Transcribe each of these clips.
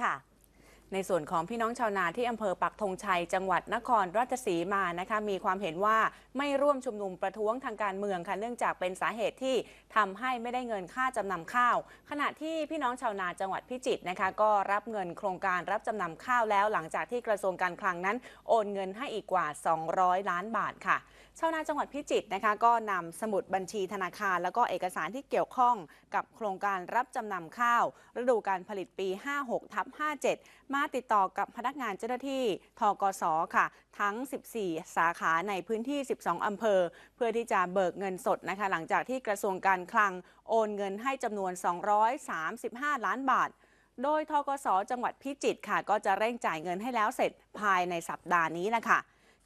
ค่ะ ในส่วนของพี่น้องชาวนาที่อำเภอปักธงชัย จังหวัดนครราชสีมานะคะมีความเห็นว่าไม่ร่วมชุมนุมประท้วงทางการเมืองค่ะเนื่องจากเป็นสาเหตุที่ทำให้ไม่ได้เงินค่าจำนำข้าว ขณะที่พี่น้องชาวนาจังหวัดพิจิตรนะคะก็รับเงินโครงการรับจำนำข้าวแล้ว หลังจากที่กระทรวงการคลังนั้น โอนเงินให้อีกกว่า 200 ล้านบาทค่ะชาวนาจังหวัดพิจิตรนะคะก็นำสมุดบัญชีธนาคาร แล้วก็เอกสารที่เกี่ยวข้องกับโครงการรับจำนำข้าวฤดูการผลิตปี 56ทับ57มาติดต่อกับพนักงานเจ้าหน้าที่ทกสค่ะ ทั้ง 14 สาขาในพื้นที่ 12 อำเภอ เพื่อที่จะเบิกเงินสดนะคะ หลังจากที่กระทรวงการคลังโอนเงินให้จำนวน 235 ล้านบาท โดยทกสจังหวัดพิจิตรค่ะ ก็จะเร่งจ่ายเงินให้แล้วเสร็จภายในสัปดาห์นี้นะคะ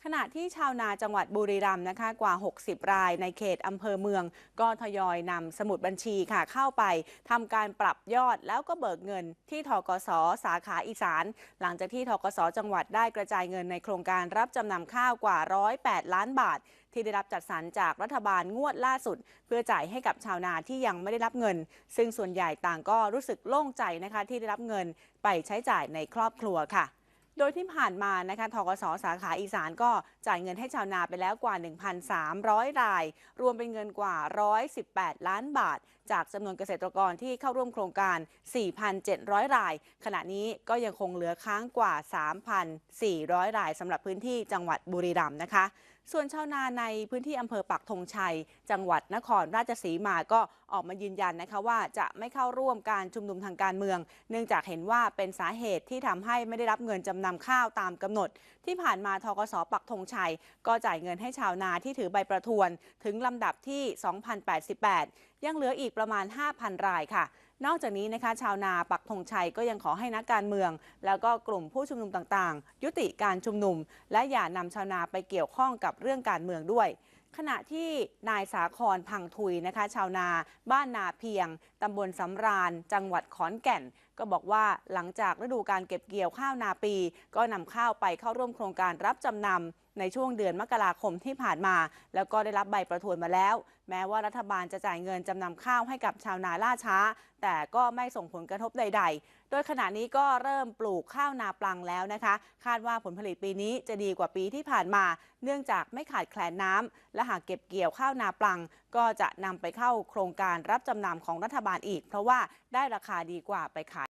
ขณะที่ชาวนาจังหวัดบุรีรัมย์นะคะกว่า 60 รายในเขตอำเภอเมือง ก็ทยอยนำสมุดบัญชีค่ะเข้าไปทำการปรับยอดแล้วก็เบิกเงินที่ทกสสาขาอีสาน หลังจากที่ทกสจังหวัดได้กระจายเงินในโครงการรับจำนำข้าวกว่า 108 ล้านบาท ที่ได้รับจัดสรรจากรัฐบาลงวดล่าสุด เพื่อจ่ายให้กับชาวนาที่ยังไม่ได้รับเงิน ซึ่งส่วนใหญ่ต่างก็รู้สึกโล่งใจนะคะที่ได้รับเงินไปใช้จ่ายในครอบครัวค่ะ โดยที่ผ่านมานะคะทกสสาขาอีสานก็จ่ายเงินให้ชาวนาไปแล้วกว่า 1,300 ราย รวมเป็นเงินกว่า 118 ล้านบาท จากจำนวนเกษตรกรที่เข้าร่วมโครงการ 4,700 ราย ขณะนี้ก็ยังคงเหลือค้างกว่า 3,400 รายสำหรับพื้นที่จังหวัดบุรีรัมย์นะคะ ส่วนชาวนาในพื้นที่อำเภอปักธงชัย จังหวัดนครราชสีมาก็ออกมายืนยันนะคะว่าจะไม่เข้าร่วมการชุมนุมทางการเมือง เนื่องจากเห็นว่าเป็นสาเหตุที่ทำให้ไม่ได้รับเงินจำนำข้าวตามกำหนด ที่ผ่านมาทกสปักธงชัย ก็จ่ายเงินให้ชาวนาที่ถือใบประทวน ถึงลำดับที่ 2,088 ยังเหลืออีกประมาณ 5,000 รายค่ะ นอกจากนี้นะคะชาวนาปักธงชัยก็ยังขอให้นักการเมือง แล้วก็กลุ่มผู้ชุมนุมต่างๆ ยุติการชุมนุม และอย่านำชาวนาไปเกี่ยวข้องกับเรื่องการเมืองด้วย ขณะที่นายสาครพังทุยนะคะชาวนา บ้านนาเพียงตำบลสำราญ จังหวัดขอนแก่น ก็บอกว่าหลังจากฤดูการเก็บเกี่ยวข้าวนาปี ก็นำข้าวไปเข้าร่วมโครงการรับจำนำ ในช่วงเดือนมกราคมที่ผ่านมา แล้วก็ได้รับใบประทวนมาแล้ว แม้ว่ารัฐบาลจะจ่ายเงินจำนำข้าวให้กับชาวนาล่าช้า แต่ก็ไม่ส่งผลกระทบใด ๆ โดยขณะนี้ก็เริ่มปลูกข้าวนาปลังแล้วนะคะ คาดว่าผลผลิตปีนี้จะดีกว่าปีที่ผ่านมา เนื่องจากไม่ขาดแคลนน้ำและหากเก็บเกี่ยวข้าวนาปลัง ก็จะนำไปเข้าโครงการรับจำนำของรัฐบาลอีก เพราะว่าได้ราคาดีกว่าไปขาย